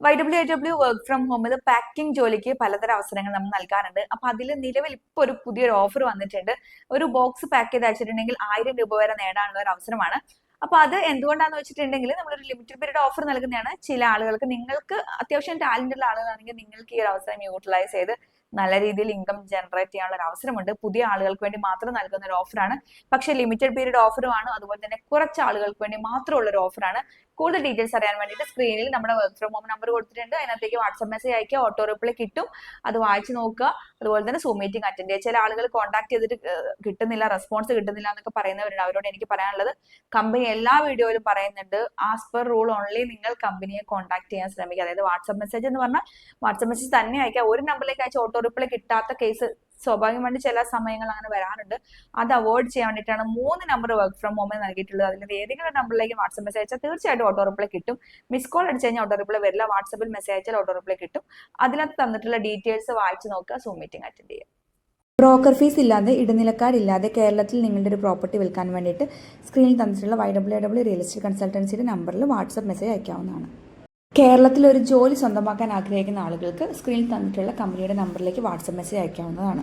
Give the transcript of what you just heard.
Y W I W work from ഹോമിൽ packing ജോലിക്ക് പലതരം അവസരങ്ങൾ നമ്മൾ നൽകാറുണ്ട്. അപ്പൊ അതിൽ നിലവിൽ ഇപ്പോൾ ഒരു പുതിയൊരു ഓഫർ വന്നിട്ടുണ്ട്. ഒരു ബോക്സ് പാക്ക് ചെയ്ത് അയച്ചിട്ടുണ്ടെങ്കിൽ ആയിരം രൂപ വരെ നേടാനുള്ള ഒരു അവസരമാണ്. അപ്പൊ അത് എന്തുകൊണ്ടാന്ന് വെച്ചിട്ടുണ്ടെങ്കിൽ നമ്മളൊരു ലിമിറ്റഡ് പീരീഡ് ഓഫർ നൽകുന്നതാണ്. ചില ആളുകൾക്ക് നിങ്ങൾക്ക് അത്യാവശ്യം ടാലന്റ് ഉള്ള ആളുകളാണെങ്കിൽ നിങ്ങൾക്ക് ഈ ഒരു അവസരം യൂട്ടിലൈസ് ചെയ്ത് നല്ല രീതിയിൽ ഇൻകം ജനറേറ്റ് ചെയ്യാനുള്ള ഒരു അവസരമുണ്ട്. പുതിയ ആളുകൾക്ക് വേണ്ടി മാത്രം നൽകുന്ന ഒരു ഓഫറാണ് പക്ഷേ ലിമിറ്റഡ് പീരീഡ് ഓഫറുമാണ് അതുപോലെ തന്നെ കുറച്ച് ആളുകൾക്ക് വേണ്ടി മാത്രമുള്ള ഒരു ഓഫറാണ് കൂടുതൽ ഡീറ്റെയിൽസ് അറിയാൻ വേണ്ടിയിട്ട് സ്ക്രീനിൽ നമ്മുടെ വർക്ക് ഫ്രം ഹോം നമ്പർ കൊടുത്തിട്ടുണ്ട്. അതിനകത്തേക്ക് വാട്സ്ആപ്പ് മെസ്സേജ് അയക്കുക ഓട്ടോ റിപ്ലൈ കിട്ടും. അത് വായിച്ച് നോക്കുക. അതുപോലെ തന്നെ സൂം മീറ്റിംഗ് അറ്റൻഡ് ചെയ്യുക. ചില ആളുകൾ കോൺടാക്ട് ചെയ്തിട്ട് കിട്ടുന്നില്ല റെസ്പോൺസ് കിട്ടുന്നില്ല എന്നൊക്കെ പറയുന്നവരുണ്ട്. അവരോട് എനിക്ക് പറയാനുള്ളത് കമ്പനി എല്ലാ വീഡിയോയിലും പറയുന്നുണ്ട്. ആസ് പെർ റൂൾ ഓൺലി നിങ്ങൾ കമ്പനിയെ കോൺടാക്ട് ചെയ്യാൻ ശ്രമിക്കുക. അതായത് വാട്സ്ആപ്പ് മെസ്സേജ് എന്ന് പറഞ്ഞാൽ വാട്സ്ആപ്പ് മെസ്സേജ് തന്നെ അയക്കുക ഒരു നമ്പറിലേക്ക് അയച്ച ഓട്ടോ റിപ്ലൈ കിട്ടാത്ത കേസ് സ്വാഭാവികമായിട്ട് ചില സമയങ്ങൾ അങ്ങനെ വരാറുണ്ട്. അത് അവോയ്ഡ് ചെയ്യാൻ വേണ്ടിയിട്ടാണ് മൂന്ന് നമ്പർ വർക്ക് ഫ്രം ഹോമിൽ നൽകിയിട്ടുള്ളത്. അതിൽ ഏതെങ്കിലും നമ്പറിലേക്ക് വാട്സപ്പ് മെസ്സേജ് അയച്ചാൽ തീർച്ചയായിട്ടും ഓട്ടോ റിപ്ലൈ കിട്ടും. മിസ് കോൾ അടിച്ച് കഴിഞ്ഞാൽ ഓട്ടോ റിപ്ലൈ വരില്ല. വാട്സപ്പിൽ മെസ്സേജ് അയച്ചാൽ ഓട്ടോ റിപ്ലൈ കിട്ടും. അതിനകത്ത് തന്നിട്ടുള്ള ഡീറ്റെയിൽസ് വായിച്ച് നോക്കുക. സൂം മീറ്റിംഗ് അറ്റൻഡ് ചെയ്യുക. ബ്രോക്കർ ഫീസ് ഇല്ലാതെ ഇടനിലക്കാരില്ലാതെ കേരളത്തിൽ നിങ്ങളുടെ ഒരു പ്രോപ്പർട്ടി വിൽക്കാൻ വേണ്ടിയിട്ട് സ്ക്രീനിൽ തന്നിട്ടുള്ള Y W W real estate കൺസൾട്ടൻസിയുടെ നമ്പറിൽ വാട്സപ്പ് മെസ്സേജ് അയക്കാവുന്നതാണ്. കേരളത്തിൽ ഒരു ജോലി സ്വന്തമാക്കാൻ ആഗ്രഹിക്കുന്ന ആളുകൾക്ക് സ്ക്രീനിൽ തന്നിട്ടുള്ള കമ്പനിയുടെ നമ്പറിലേക്ക് വാട്സപ്പ് മെസ്സേജ് അയക്കാവുന്നതാണ്.